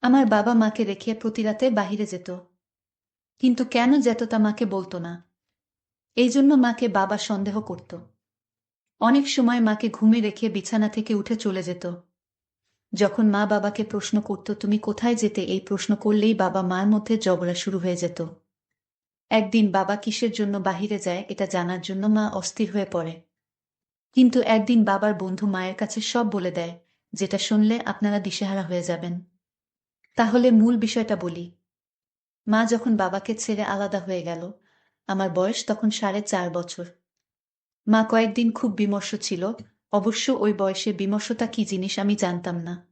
আমার বাবা মাকে রেখে প্রতি রাতে বাহিরে যেত। কিন্তু কেন যেত তা মাকে বলতো না। এই জন্য মাকে বাবা সন্দেহ করত। অনেক সময় মাকে ঘুমে রেখে বিছানা থেকে উঠে চলে যেত। যখন মা বাবাকে প্রশ্ন করত, তুমি কোথায় যেতে? এই প্রশ্ন করলেই বাবা মার মধ্যে ঝগড়া শুরু হয়ে যেত। একদিন বাবা কিসের জন্য বাহিরে যায়, এটা জানার জন্য মা অস্থির হয়ে পড়ে। কিন্তু একদিন বাবার বন্ধু মায়ের কাছে সব বলে দেয়, যেটা শুনলে আপনারা দিশেহারা হয়ে যাবেন। তাহলে মূল বিষয়টা বলি। মা যখন বাবাকে ছেড়ে আলাদা হয়ে গেল, আমার বয়স তখন সাড়ে চার বছর। মা কয়েকদিন খুব বিমর্ষ ছিল, অবশ্য ওই বয়সে বিমর্ষতা কি জিনিস আমি জানতাম না।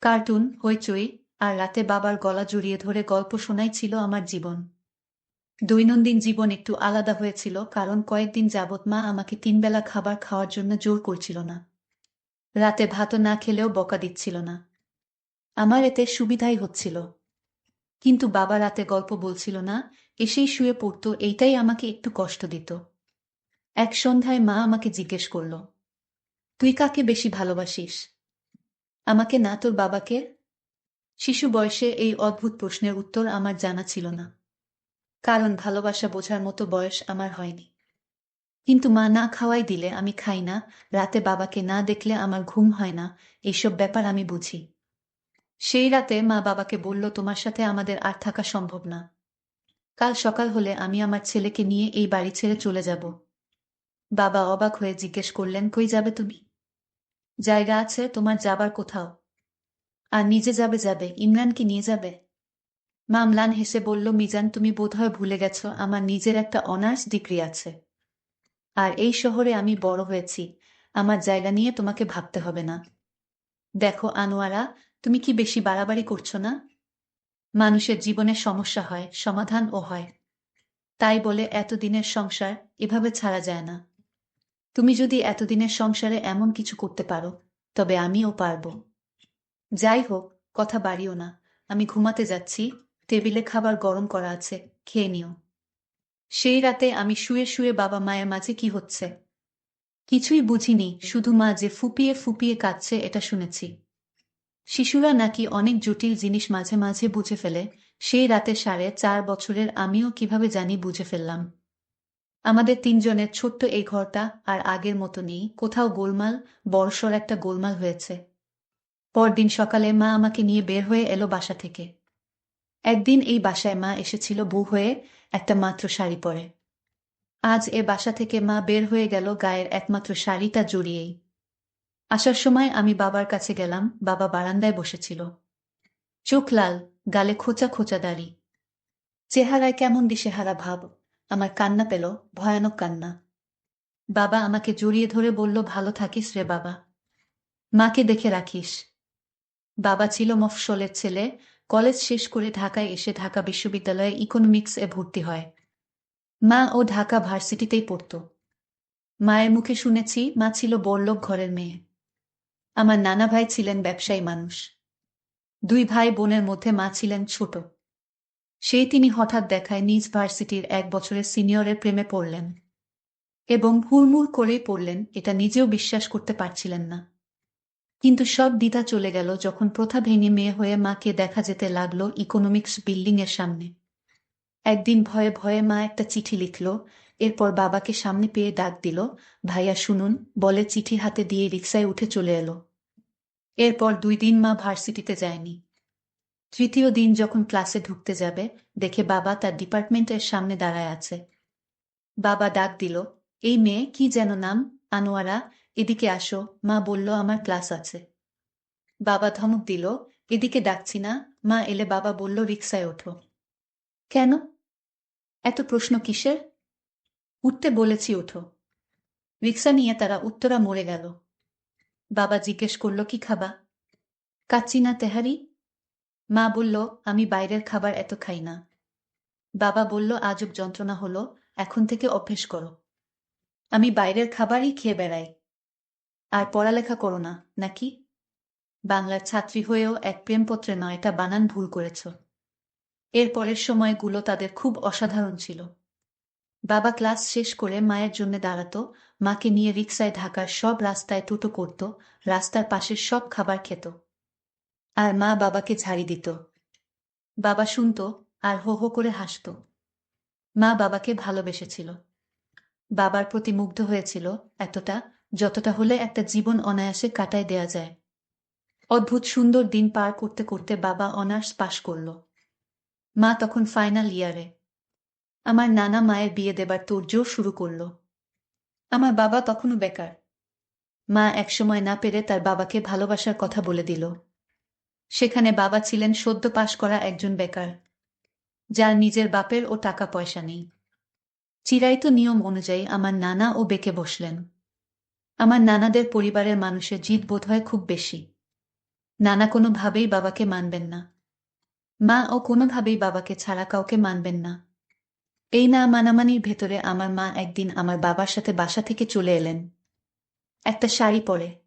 কার্টুন, হইচই আর রাতে বাবার গলা জড়িয়ে ধরে গল্প শোনাই ছিল আমার জীবন। দৈনন্দিন জীবন একটু আলাদা হয়েছিল, কারণ কয়েকদিন যাবৎ মা আমাকে তিনবেলা খাবার খাওয়ার জন্য জোর করছিল না। রাতে ভাতও না খেলেও বকা দিচ্ছিল না। আমার এতে সুবিধাই হচ্ছিল। কিন্তু বাবা রাতে গল্প বলছিল না, এসেই শুয়ে পড়ত, এইটাই আমাকে একটু কষ্ট দিত। এক সন্ধ্যায় মা আমাকে জিজ্ঞেস করল, তুই কাকে বেশি ভালোবাসিস? আমাকে না তোর বাবাকে? শিশু বয়সে এই অদ্ভুত প্রশ্নের উত্তর আমার জানা ছিল না। কারণ ভালোবাসা বোঝার মতো বয়স আমার হয়নি। কিন্তু মা না খাওয়াই দিলে আমি খাই না, রাতে বাবাকে না দেখলে আমার ঘুম হয় না, এইসব ব্যাপার আমি বুঝি। সেই রাতে মা বাবাকে বলল, তোমার সাথে আমাদের আর থাকা সম্ভব না। কাল সকাল হলে আমি আমার ছেলেকে নিয়ে এই বাড়ি ছেড়ে চলে যাব বাবা অবাক হয়ে জিজ্ঞেস করলেন, কই যাবে তুমি? জায়গা আছে, তোমার যাবার কোথাও? আর নিজে যাবে যাবে? ইমরান কি নিয়ে যাবে মামলান হেসে বলল, মিজান, তুমি বোধহয় ভুলে গেছ, আমার নিজের একটা অনার্স ডিগ্রি আছে। আর এই শহরে আমি বড় হয়েছি, আমার জায়গা নিয়ে তোমাকে ভাবতে হবে না। দেখো আনোয়ারা তুমি কি বেশি বাড়াবাড়ি করছ না? মানুষের জীবনে সমস্যা হয় সমাধান ও হয়। তাই বলে এতদিনের সংসার এভাবে ছাড়া যায় না। তুমি যদি এতদিনের সংসারে এমন কিছু করতে পারো, তবে আমিও পারব। যাই হোক, কথা বাড়িও না। আমি ঘুমাতে যাচ্ছি, টেবিলে খাবার গরম করা আছে, খেয়ে নিও। সেই রাতে আমি শুয়ে শুয়ে বাবা মায়ের মাঝে কি হচ্ছে? কিছুই বুঝিনি, শুধু মা যে ফুপিয়ে ফুপিয়ে কাঁদছে এটা শুনেছি। শিশুরা নাকি অনেক জটিল জিনিস মাঝে মাঝে বুঝে ফেলে। সেই রাতে সাড়ে চার বছরের আমিও কীভাবে জানি বুঝে ফেললাম। আমাদের তিনজনের ছোট্ট এই ঘরটা আর আগের মতো নেই। কোথাও গোলমাল বর্ষর একটা গোলমাল হয়েছে। পরদিন সকালে মা আমাকে নিয়ে বের হয়ে এলো বাসা থেকে। একদিন এই বাসায় মা এসেছিল বউ হয়ে একটা মাত্র শাড়ি পরে। আজ এ বাসা থেকে মা বের হয়ে গেল গায়ের একমাত্র শাড়িটা জড়িয়েই। আসার সময় আমি বাবার কাছে গেলাম, বাবা বারান্দায় বসেছিল। চোখ লাল, গালে খোঁচা খোঁচা দাড়ি। চেহারায় কেমন দিশেহারা ভাব, আমার কান্না পেল, ভয়ানক কান্না। বাবা আমাকে জড়িয়ে ধরে বলল, ভালো থাকিস রে বাবা। মাকে দেখে রাখিস। বাবা ছিল মফসলের ছেলে, কলেজ শেষ করে ঢাকায় এসে ঢাকা বিশ্ববিদ্যালয়ে ইকোনমিক্স এ ভর্তি হয়। মা ও ঢাকা ভার্সিটিতেই পড়ত। মায়ের মুখে শুনেছি, মা ছিল বড়লোক ঘরের মেয়ে। আমার নানা ভাই ছিলেন ব্যবসায়ী মানুষ। দুই ভাই বোনের মধ্যে মা ছিলেন ছোট। সেই তিনি হঠাৎ দেখায় নিজ ভার্সিটির এক বছরের সিনিয়রের প্রেমে পড়লেন এবং হুড়মুড় করেই পড়লেন, এটা নিজেও বিশ্বাস করতে পারছিলেন না। কিন্তু সব দ্বিধা চলে গেল যখন প্রথা ভেঙে মেয়ে হয়ে মাকে দেখা যেতে লাগল ইকোনমিক্স বিল্ডিং এর সামনে। একদিন ভয়ে ভয়ে মা একটা চিঠি লিখল, এরপর বাবাকে সামনে পেয়ে ডাক দিল, ভাইয়া, শুনুন। বলে চিঠি হাতে দিয়ে রিক্সায় উঠে চলে এলো। এরপর দুই দিন মা ভার্সিটিতে যায়নি। তৃতীয় দিন যখন ক্লাসে ঢুকতে যাবে, দেখে বাবা তার ডিপার্টমেন্টের সামনে দাঁড়ায় আছে। বাবা ডাক দিল, এই মেয়ে, কি যেন নাম? আনোয়ারা, এদিকে আসো। মা বলল, আমার ক্লাস আছে। বাবা ধমক দিল, এদিকে ডাকছি না। মা এলে বাবা বলল, রিক্সায় ওঠো। কেন? এত প্রশ্ন কিসের? উঠতে বলেছি, ওঠো। রিক্সা নিয়ে তারা উত্তরা মরে গেল। বাবা জিজ্ঞেস করল, কি খাবা? কাচ্চি না তেহারি? মা বলল, আমি বাইরের খাবার এত খাই না। বাবা বলল, আজব যন্ত্রণা হলো, এখন থেকে অভ্যেস করো। আমি বাইরের খাবারই খেয়ে বেড়াই। আর পড়ালেখা করো না, নাকি? বাংলার ছাত্রী হয়েও এক প্রেমপত্রে নয়টা বানান ভুল করেছ। এর পরের সময়গুলো তাদের খুব অসাধারণ ছিল। বাবা ক্লাস শেষ করে মায়ের জন্য দাঁড়াতো, মাকে নিয়ে রিক্সায় ঢাকার সব রাস্তায় টুটো করত, রাস্তার পাশের সব খাবার খেত। আর মা বাবাকে ঝাড়ি দিত। বাবা শুনত আর হো হো করে হাসত। মা বাবাকে ভালোবেসেছিল। বাবার প্রতি মুগ্ধ হয়েছিল এতটা যতটা হলে একটা জীবন অনায়াসে কাটায় দেয়া যায়। অদ্ভুত সুন্দর দিন পার করতে করতে বাবা অনার্স পাশ করল। মা তখন ফাইনাল ইয়ারে আমার নানা মায়ের বিয়ে দেবার তোড়জোড় শুরু করল। আমার বাবা তখনও বেকার। মা একসময় না পেরে তার বাবাকে ভালোবাসার কথা বলে দিল। সেখানে বাবা ছিলেন সদ্য পাশ করা একজন বেকার, যার নিজের বাপের ও টাকা পয়সা নেই। চিরায়িত নিয়ম অনুযায়ী আমার নানা ও বেঁকে বসলেন। আমার নানাদের পরিবারের মানুষের জিদ বোধ হয় খুব বেশি। নানা কোনোভাবেই বাবাকে মানবেন না। মা ও কোনোভাবেই বাবাকে ছাড়া কাউকে মানবেন না। এই না মানামানির ভেতরে আমার মা একদিন আমার বাবার সাথে বাসা থেকে চলে এলেন। একটা শাড়ি পরে।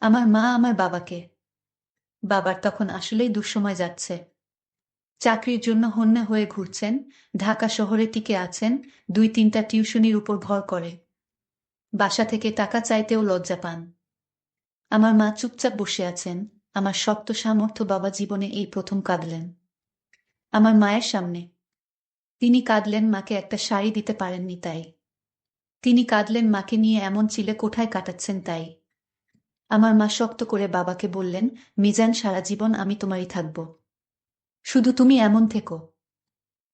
আমার মা আমার বাবাকে। বাবার তখন আসলেই দুঃসময় যাচ্ছে। চাকরির জন্য হন্যে হয়ে ঘুরছেন, ঢাকা শহরে টিকে আছেন, দুই তিনটা টিউশনির উপর ভর করে। বাসা থেকে টাকা চাইতেও লজ্জা পান। আমার মা চুপচাপ বসে আছেন, আমার শক্ত সামর্থ্য বাবা জীবনে এই প্রথম কাঁদলেন। আমার মায়ের সামনে। তিনি কাঁদলেন মাকে একটা শাড়ি দিতে পারেননি তাই। তিনি কাঁদলেন মাকে নিয়ে এমন চিলে কোঠায় কাটাচ্ছেন তাই। আমার মা শক্ত করে বাবাকে বললেন, মিজান, সারা জীবন আমি তোমারই থাকব। শুধু তুমি এমন থেকো।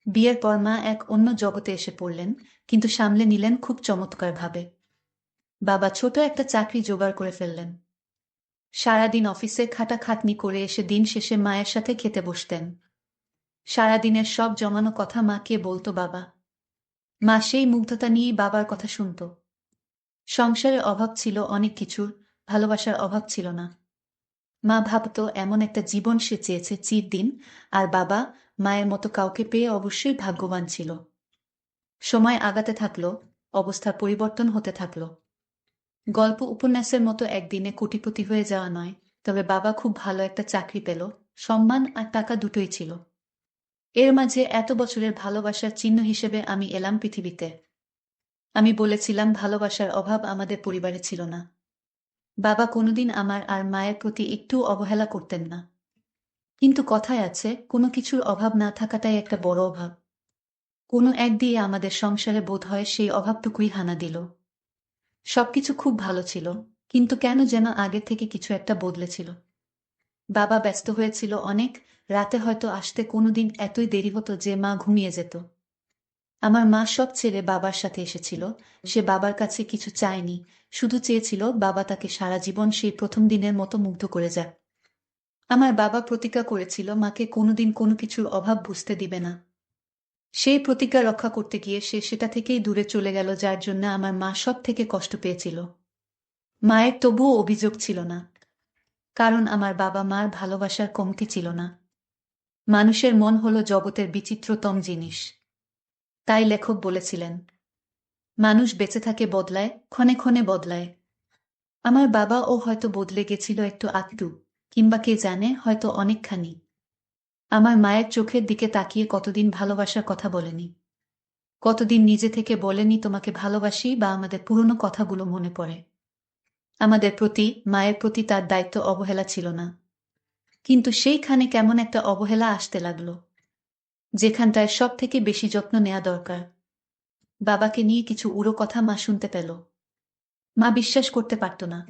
বিয়ের পর মা এক অন্য জগতে এসে পড়লেন, কিন্তু সামলে নিলেন খুব চমৎকারভাবে। বাবা ছোট একটা চাকরি জোগাড় করে ফেললেন। সারাদিন অফিসে খাটাখাটনি করে এসে দিন শেষে মায়ের সাথে খেতে বসতেন। সারাদিনের সব জমানো কথা মাকে বলতো বাবা। মা সেই মুগ্ধতা নিয়েই বাবার কথা শুনত। সংসারের অভাব ছিল অনেক কিছুর, ভালোবাসার অভাব ছিল না। মা ভাবত এমন একটা জীবন সে চেয়েছে চিরদিন আর বাবা মায়ের মতো কাউকে পেয়ে অবশ্যই ভাগ্যবান ছিল। সময় আগাতে থাকল, অবস্থার পরিবর্তন হতে থাকল। গল্প উপন্যাসের মতো একদিনে কোটিপতি হয়ে যাওয়া নয়, তবে বাবা খুব ভালো একটা চাকরি পেল, সম্মান আর টাকা দুটোই ছিল। এর মাঝে এত বছরের ভালোবাসার চিহ্ন হিসেবে আমি এলাম পৃথিবীতে। আমি বলেছিলাম, ভালোবাসার অভাব আমাদের পরিবারে ছিল না। বাবা কোনোদিন আমার আর মায়ের প্রতি একটু অবহেলা করতেন না। কিন্তু কথায় আছে, কোনো কিছুর অভাব না থাকাটাই একটা বড় অভাব। কোনো এক দিয়ে আমাদের সংসারে বোধ হয় সেই অভাবটুকুই হানা দিল। সবকিছু খুব ভালো ছিল, কিন্তু কেন যেন আগে থেকে কিছু একটা বদলেছিল। বাবা ব্যস্ত হয়েছিল অনেক, রাতে হয়তো আসতে কোনোদিন এতই দেরি হতো যে মা ঘুমিয়ে যেত। আমার মা সব ছেলে বাবার সাথে এসেছিল, সে বাবার কাছে কিছু চায়নি, শুধু চেয়েছিল বাবা তাকে সারা জীবন সেই প্রথম দিনের মতো মুগ্ধ করে যাক। আমার বাবা প্রতিজ্ঞা করেছিল মাকে কোনোদিন কোনো কিছুর অভাব বুঝতে দিবে না। সেই প্রতিজ্ঞা রক্ষা করতে গিয়ে সে সেটা থেকেই দূরে চলে গেল, যার জন্য আমার মা সব থেকে কষ্ট পেয়েছিল। মায়ের তবুও অভিযোগ ছিল না। কারণ আমার বাবা মার ভালোবাসার কমতি ছিল না। মানুষের মন হল জগতের বিচিত্রতম জিনিস। তাই লেখক বলেছিলেন, মানুষ বেঁচে থাকে বদলায়, ক্ষণে ক্ষণে বদলায়। আমার বাবা ও হয়তো বদলে গেছিল একটু আটটু কিংবা কে জানে, হয়তো অনেকখানি। আমার মায়ের চোখের দিকে তাকিয়ে কতদিন ভালোবাসার কথা বলেনি। কতদিন নিজে থেকে বলেনি তোমাকে ভালোবাসি বা আমাদের পুরনো কথাগুলো মনে পড়ে। আমাদের প্রতি, মায়ের প্রতি তার দায়িত্ব অবহেলা ছিল না। কিন্তু সেইখানে কেমন একটা অবহেলা আসতে লাগল, যেখানটায় সব থেকে বেশি যত্ন নেওয়া দরকার। বাবাকে নিয়ে কিছু উড়ো কথা মা শুনতে পেল। মা বিশ্বাস করতে পারত না।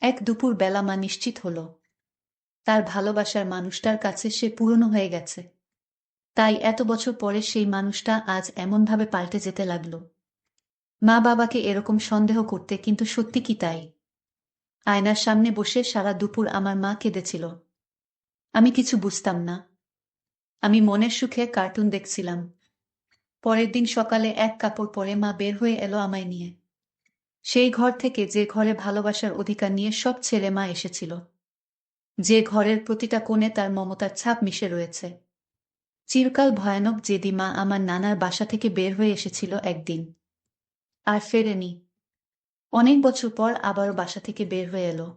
এক দুপুর বেলা মা নিশ্চিত হল, তার ভালোবাসার মানুষটার কাছে সে পুরনো হয়ে গেছে। তাই এত বছর পরে সেই মানুষটা আজ এমনভাবে পাল্টে যেতে লাগল। মা বাবাকে এরকম সন্দেহ করতে কিন্তু সত্যি কি তাই? আয়নার সামনে বসে সারা দুপুর আমার মা কেঁদেছিল। আমি কিছু বুঝতাম না। আমি মনের সুখে কার্টুন দেখছিলাম। পরের দিন সকালে এক কাপড় পরে মা বের হয়ে এলো আমায় নিয়ে। সেই ঘর থেকে যে ঘরে ভালোবাসার অধিকার নিয়ে সব ছেলে মা এসেছিল। যে ঘরের প্রতিটা কোণে তার মমতার ছাপ মিশে রয়েছে। চিরকাল ভয়ানক যেদি মা আমার নানার বাসা থেকে বের হয়ে এসেছিল একদিন। আর ফেরেনি। অনেক বছর পর আবারও বাসা থেকে বের হয়ে এলো।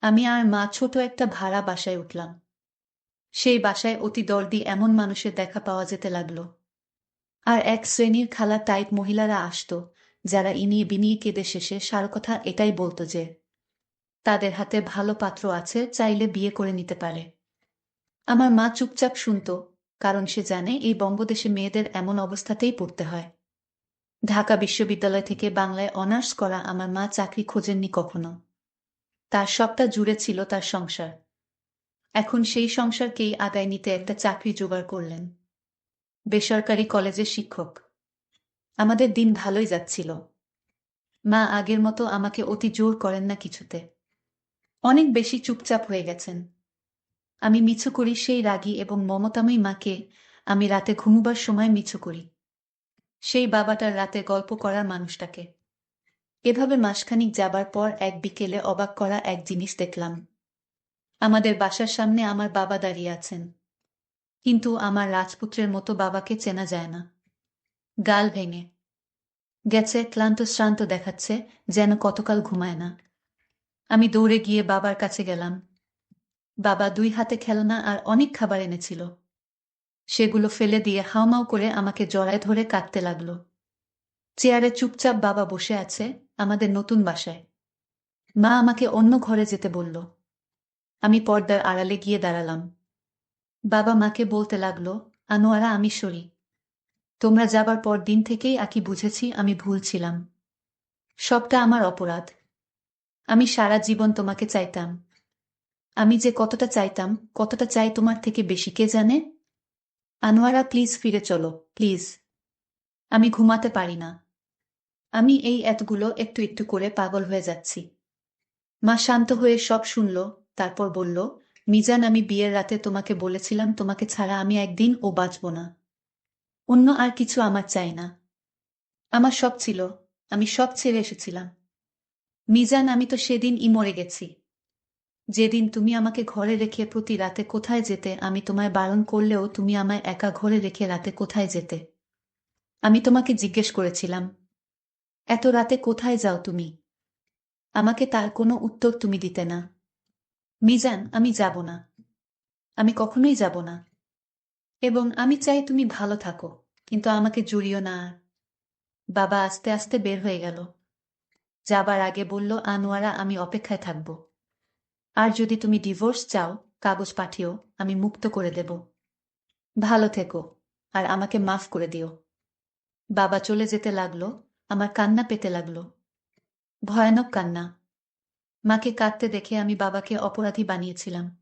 আমি আর মা ছোট একটা ভাড়া বাসায় উঠলাম। সেই বাসায় অতি দর্দি এমন মানুষের দেখা পাওয়া যেতে লাগল। আর এক শ্রেণির খালা টাইপ মহিলারা আসত, যারা ইনিয়ে বিনিয়ে কেঁদে শেষে সার কথা এটাই বলতো যে, তাদের হাতে ভালো পাত্র আছে, চাইলে বিয়ে করে নিতে পারে। আমার মা চুপচাপ শুনত, কারণ সে জানে এই বঙ্গদেশে মেয়েদের এমন অবস্থাতেই পড়তে হয়। ঢাকা বিশ্ববিদ্যালয় থেকে বাংলায় অনার্স করা আমার মা চাকরি খোঁজেননি কখনো। তার সবটা জুড়ে ছিল তার সংসার। এখন সেই সংসারকেই আগায় নিতে একটা চাকরি জোগাড় করলেন। বেসরকারি কলেজের শিক্ষক। আমাদের দিন ভালোই যাচ্ছিল। মা আগের মতো আমাকে অতি জোর করেন না কিছুতে। অনেক বেশি চুপচাপ হয়ে গেছেন। আমি মিছু করি সেই রাগী এবং মমতাময়ী মাকে আমি রাতে ঘুমুবার সময় মিছু করি। সেই বাবাটার রাতে গল্প করার মানুষটাকে। এভাবে মাসখানিক যাবার পর এক বিকেলে অবাক করা এক জিনিস দেখলাম। আমাদের বাসার সামনে আমার বাবা দাঁড়িয়ে আছেন। কিন্তু আমার রাজপুত্রের মতো বাবাকে চেনা যায় না। গাল ভেঙে। গেছে, ক্লান্ত শ্রান্ত দেখাচ্ছে, যেন কতকাল ঘুমায় না। আমি দৌড়ে গিয়ে বাবার কাছে গেলাম। বাবা দুই হাতে খেলনা আর অনেক খাবার এনেছিল। সেগুলো ফেলে দিয়ে হাওমাও করে আমাকে জড়ায় ধরে কাঁদতে লাগল। চেয়ারে চুপচাপ বাবা বসে আছে আমাদের নতুন বাসায়। মা আমাকে অন্য ঘরে যেতে বলল। আমি পর্দার আড়ালে গিয়ে দাঁড়ালাম। বাবা মাকে বলতে লাগল, আনোয়ারা, আমি সরি। তোমরা যাবার পর দিন থেকেই আকি বুঝেছি আমি ভুল ছিলাম। সবটা আমার অপরাধ। আমি সারা জীবন তোমাকে চাইতাম। আমি যে কতটা চাইতাম, কতটা চাই তোমার থেকে বেশি, কে জানে? আনোয়ারা প্লিজ ফিরে চলো প্লিজ আমি ঘুমাতে পারি না। আমি এই এতগুলো একটু একটু করে পাগল হয়ে যাচ্ছি। মা শান্ত হয়ে সব শুনল, তারপর বলল, মিজান, আমি বিয়ের রাতে তোমাকে বলেছিলাম, তোমাকে ছাড়া আমি একদিন ও বাঁচব না। অন্য আর কিছু আমার চাই না। আমার সব ছিল, আমি সব ছেড়ে এসেছিলাম। মিজান, আমি তো সেদিন ই মরে গেছি। যেদিন তুমি আমাকে ঘরে রেখে প্রতি রাতে কোথায় যেতে, আমি তোমায় বারণ করলেও তুমি আমায় একা ঘরে রেখে রাতে কোথায় যেতে? আমি তোমাকে জিজ্ঞেস করেছিলাম, এত রাতে কোথায় যাও তুমি? আমাকে তার কোনো উত্তর তুমি দিতে না। মিজান, আমি যাব না। আমি কখনোই যাব না। এবং আমি চাই তুমি ভালো থাকো, কিন্তু আমাকে জুড়িও না আর। বাবা আস্তে আস্তে বের হয়ে গেল। যাবার আগে বলল, আনোয়ারা, আমি অপেক্ষায় থাকব। আর যদি তুমি ডিভোর্স চাও, কাগজ পাঠিও, আমি মুক্ত করে দেব। ভালো থেকো, আর আমাকে মাফ করে দিও। বাবা চলে যেতে লাগল, আমার কান্না পেতে লাগল। ভয়ানক কান্না। মাকে কাঁদতে দেখে আমি বাবাকে অপরাধী বানিয়েছিলাম।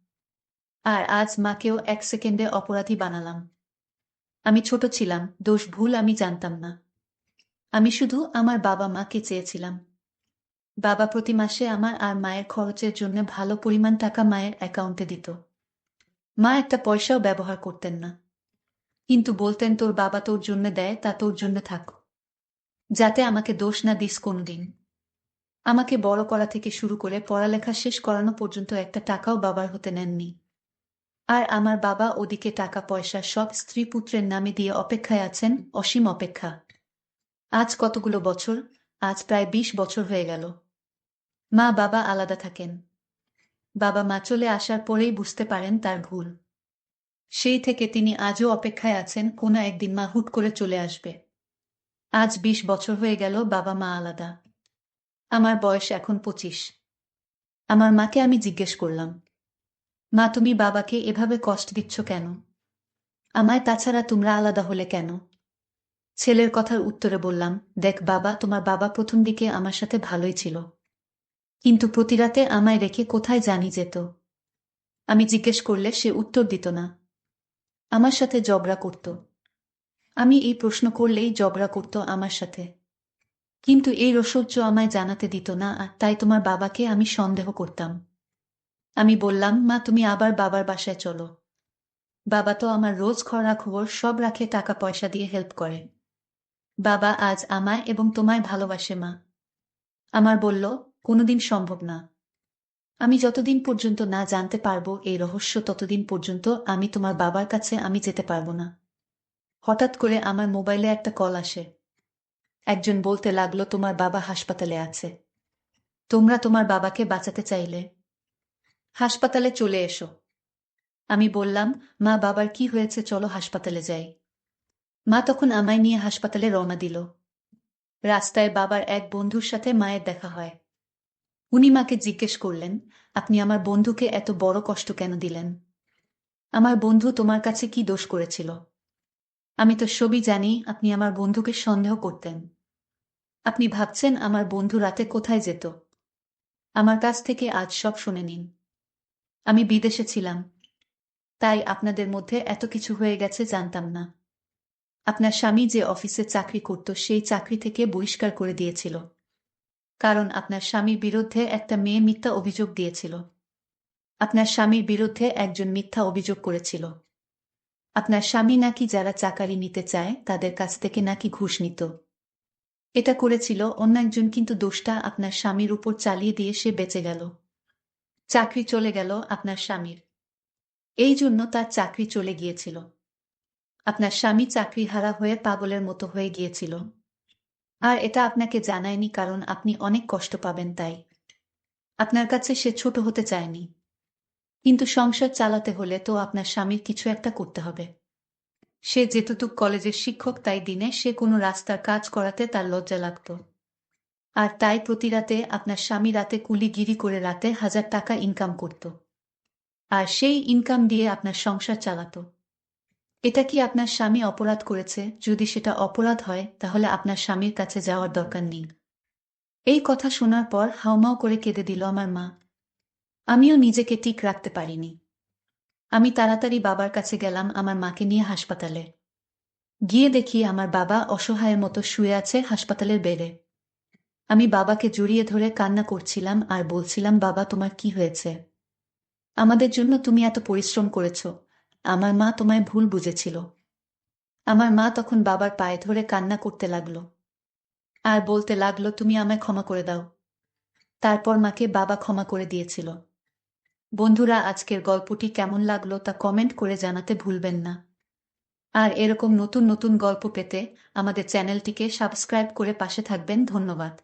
আর আজ মাকেও এক সেকেন্ডে অপরাধী বানালাম। আমি ছোট ছিলাম, দোষ ভুল আমি জানতাম না। আমি শুধু আমার বাবা মাকে চেয়েছিলাম। বাবা প্রতি মাসে আমার আর মায়ের খরচের জন্য ভালো পরিমাণ টাকা মায়ের অ্যাকাউন্টে দিত। মা একটা পয়সাও ব্যবহার করতেন না। কিন্তু বলতেন, তোর বাবা তোর জন্য দেয়, তা তোর জন্য থাক। যাতে আমাকে দোষ না দিস কোনদিন। আমাকে বড় করা থেকে শুরু করে পড়ালেখা শেষ করানো পর্যন্ত একটা টাকাও বাবার হতে নেননি। আর আমার বাবা ওদিকে টাকা পয়সা সব স্ত্রী পুত্রের নামে দিয়ে অপেক্ষায় আছেন, অসীম অপেক্ষা। আজ কতগুলো বছর? আজ প্রায় বিশ বছর হয়ে গেল। মা, বাবা আলাদা থাকেন। বাবা মা চলে আসার পরেই বুঝতে পারেন তার ভুল। সেই থেকে তিনি আজও অপেক্ষায় আছেন কোনো একদিন মা হুট করে চলে আসবে। আজ বিশ বছর হয়ে গেল বাবা মা আলাদা। আমার বয়স এখন পঁচিশ। আমার মাকে আমি জিজ্ঞেস করলাম, মা, তুমি বাবাকে এভাবে কষ্ট দিচ্ছ কেন? আমায় তাছাড়া তোমরা আলাদা হলে কেন? ছেলের কথার উত্তরে বললাম, দেখ বাবা, তোমার বাবা প্রথম দিকে আমার সাথে ভালোই ছিল। কিন্তু প্রতিরাতে আমায় রেখে কোথায় জানি যেত। আমি জিজ্ঞেস করলে সে উত্তর দিত না। আমার সাথে জবরা করত। আমি এই প্রশ্ন করলেই জবরা করত আমার সাথে। কিন্তু এই রসহ্য আমায় জানাতে দিত না তাই তোমার বাবাকে আমি সন্দেহ করতাম। আমি বললাম, মা, তুমি আবার বাবার বাসায় চলো। বাবা তো আমার রোজ খরা খবর সব রাখে টাকা পয়সা দিয়ে হেল্প করে। বাবা আজ আমায় এবং তোমায় ভালোবাসে মা। আমার বলল, কোনোদিন সম্ভব না। আমি যতদিন পর্যন্ত না জানতে পারব এই রহস্য, ততদিন পর্যন্ত আমি তোমার বাবার কাছে আমি যেতে পারব না। হঠাৎ করে আমার মোবাইলে একটা কল আসে। একজন বলতে লাগল, তোমার বাবা হাসপাতালে আছে। তোমরা তোমার বাবাকে বাঁচাতে চাইলে। হাসপাতালে চলে এসো। আমি বললাম, মা, বাবার কি হয়েছে? চলো হাসপাতালে যাই। মা তখন আমায় নিয়ে হাসপাতালে রওনা দিল। রাস্তায় বাবার এক বন্ধুর সাথে মায়ের দেখা হয়। উনি মাকে জিজ্ঞেস করলেন, আপনি আমার বন্ধুকে এত বড় কষ্ট কেন দিলেন? আমার বন্ধু তোমার কাছে কি দোষ করেছিল? আমি তো সবই জানি আপনি আমার বন্ধুকে সন্দেহ করতেন। আপনি ভাবছেন আমার বন্ধু রাতে কোথায় যেত? আমার কাছ থেকে আজ সব শুনে নিন। আমি বিদেশে ছিলাম। তাই আপনাদের মধ্যে এত কিছু হয়ে গেছে জানতাম না। আপনার স্বামী যে অফিসে চাকরি করত, সেই চাকরি থেকে বহিষ্কার করে দিয়েছিল। কারণ আপনার স্বামীর বিরুদ্ধে একটা মেয়ে মিথ্যা অভিযোগ দিয়েছিল। আপনার স্বামীর বিরুদ্ধে একজন মিথ্যা অভিযোগ করেছিল। আপনার স্বামী নাকি যারা চাকারি নিতে চায়, তাদের কাছ থেকে নাকি ঘুষ নিত। এটা করেছিল অন্য একজন, কিন্তু দোষটা আপনার স্বামীর উপর চালিয়ে দিয়ে সে বেঁচে গেল। চাকরি চলে গেল আপনার স্বামীর। এই জন্য তার চাকরি চলে গিয়েছিল। আপনার স্বামী চাকরি হারা হয়ে পাগলের মতো হয়ে গিয়েছিল। আর এটা আপনাকে জানায়নি কারণ আপনি অনেক কষ্ট পাবেন তাই। আপনার কাছে সে ছোট হতে চায়নি। কিন্তু সংসার চালাতে হলে তো আপনার স্বামীর কিছু একটা করতে হবে। সে যেতটুক কলেজের শিক্ষক তাই দিনে সে কোনো রাস্তার কাজ করাতে তার লজ্জা লাগত। আর তাই প্রতি রাতে আপনার স্বামী রাতে কুলিগিরি করে রাতে হাজার টাকা ইনকাম করত। আর সেই ইনকাম দিয়ে আপনার সংসার চালাতো। এটা কি আপনার স্বামী অপরাধ করেছে? যদি সেটা অপরাধ হয়, তাহলে আপনার স্বামীর কাছে যাওয়ার দরকার নেই। এই কথা শোনার পর হাউমাউ করে কেঁদে দিল আমার মা। আমিও নিজেকে ঠিক রাখতে পারিনি। আমি তাড়াতাড়ি বাবার কাছে গেলাম আমার মাকে নিয়ে হাসপাতালে। গিয়ে দেখি আমার বাবা অসহায়ের মতো শুয়ে আছে হাসপাতালের বেডে। আমি বাবাকে জড়িয়ে ধরে কান্না করছিলাম আর বলছিলাম, বাবা, তোমার কি হয়েছে? আমাদের জন্য তুমি এত পরিশ্রম করেছ। আমার মা তোমায় ভুল বুঝেছিল। আমার মা তখন বাবার পায়ে ধরে কান্না করতে লাগল। আর বলতে লাগল, তুমি আমায় ক্ষমা করে দাও। তারপর মাকে বাবা ক্ষমা করে দিয়েছিল। বন্ধুরা, আজকের গল্পটি কেমন লাগল তা কমেন্ট করে জানাতে ভুলবেন না। আর এরকম নতুন নতুন গল্প পেতে আমাদের চ্যানেলটিকে সাবস্ক্রাইব করে পাশে থাকবেন। ধন্যবাদ।